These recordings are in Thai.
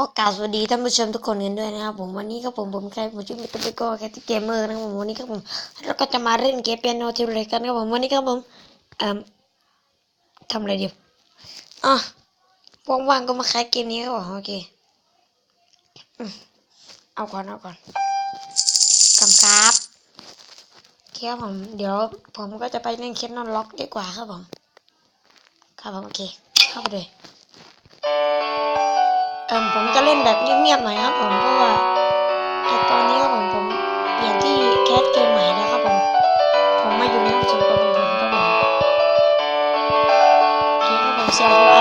ขอกล่าวสวัสดีท่านผู้ชมทุกคนกันด้วยนะครับผมวันนี้ก็ผมผมใครผมชื่อมิสเตอร์เบโก้แคทเกมเมอร์นะครับผมวันนี้ก็ผมเราก็จะมาเล่นเกมเปียโนทีเรกันครับผมวันนี้ก็ผมเอ่อทำอะไรดีอะว่างๆก็มาคลายเกมนี้ครับผมโอเคเอาก่อนเอาก่อนกำครับเคครับผมเดี๋ยวผมก็จะไปเล่นเคสนอนล็อกดีกว่าครับผมครับผมโอเคเข้าไปเลย เออผมจะเล่นแบบเงียบๆหน่อยครับผมเพราะว่าแต่ตอนนี้ครับผมผมเปลี่ยนที่แคสเกมใหม่แล้วครับผม ผมมาอยู่ในห้องส่วนตัวของผมครับผมโอเคครับผมเสียง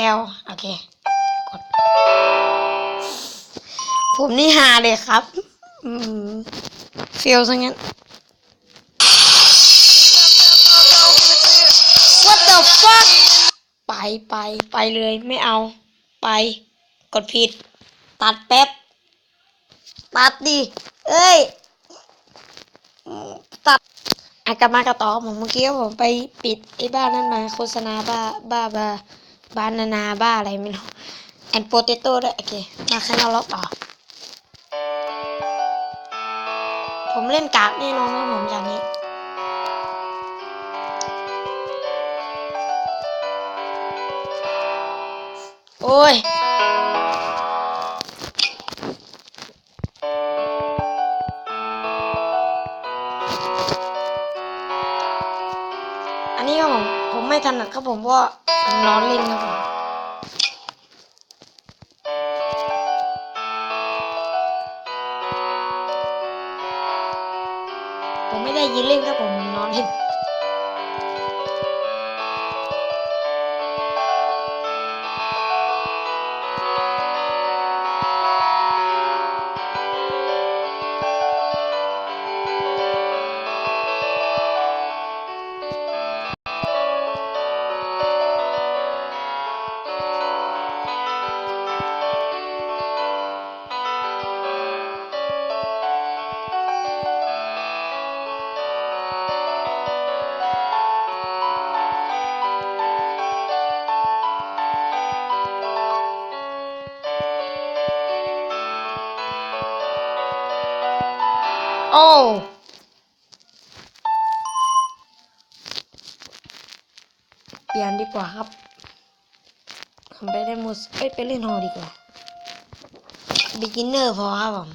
แปลวโอเค กด ผมนี่ฮาเลยครับ อืมเฟลซะงั้น What the fuck ไปไปไปเลยไม่เอา ไป กดผิด ตัดแป๊บ ตัดดิ เอ้ย ตัดอากลับมากระต่อผมเมื่อกี้ผมไปปิดไอ้บ้านนั่นมา โฆษณาบ้าบ้าบ้า บานานาบ้าอะไรไม่รู้แอนโปเตโต้ด้วยโอเค มาข้างนอกต่อผมเล่นกากแน่นอนครับผมอย่างนี้ โอ้ยอันนี้ครับผม ผมไม่ถนัดครับผมเพราะว่า นอนเล่นครับผมผมไม่ได้ยินเล่นครับผมนอนเล่น โอ้เปลี่ยนดีกว่าครับผมไปเล่นมูสเอ้ยไปเล่นฮอดีกว่า beginner พอครับผม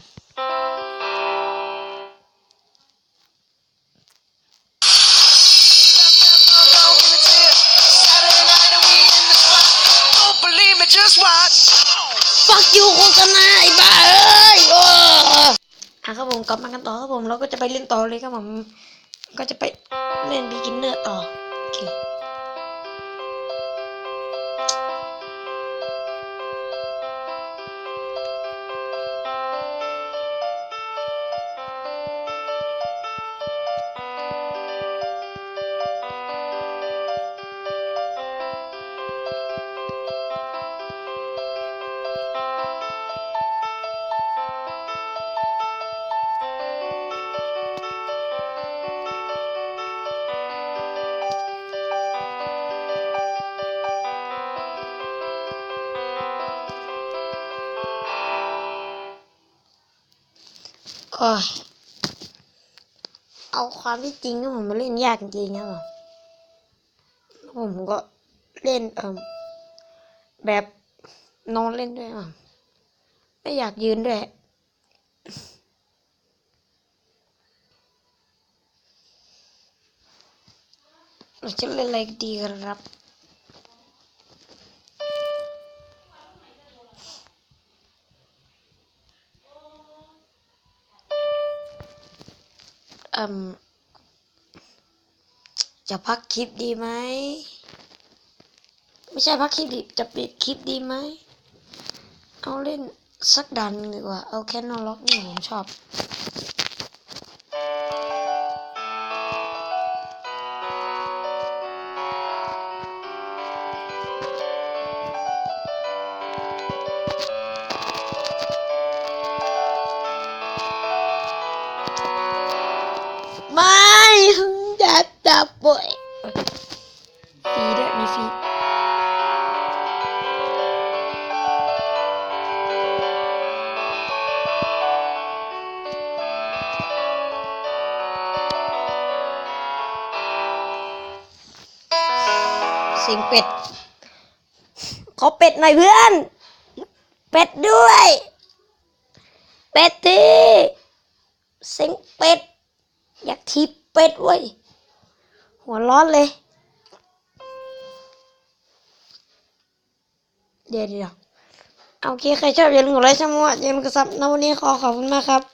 Don't believe me, just watch. fuck you โฆษณาไอ้บ้าเอ้ยโอ้อะ ครับผมกลับมากันต่อครับผมเราก็จะไปเล่นต่อเลยครับผม ก็จะไปเล่นบิกินเนอร์ต่อ เอาความที่จริงนะผมมาเล่นยากจริงๆเนะผมผมก็เล่นเออแบบนอนเล่นด้วยอะไม่อยากยืนด้วยเาจะเล่นอะไรดีครับ อืมจะพักคลิปดีไหม ไม่ใช่พักคลิปดิ จะปิดคลิปดีไหม เอาเล่นสักดันดีกว่า เอาแค่นอล็อกนี่ผมชอบ บป่วยฟรีด้วยมีฟรีเสียงเป็ด ขอเป็ดหน่อยเพื่อน เป็ดด้วย เป็ดทีเสียงเป็ด อยากทีบเป็ดเว้ย หัวร้อนเลย เดี๋ยวเดี๋ยวเอาโอเค ใครชอบอย่าลืมกดไลค์ช่องว่าอย่าลืมกดซับนะวันนี้ขอขอบคุณมากครับ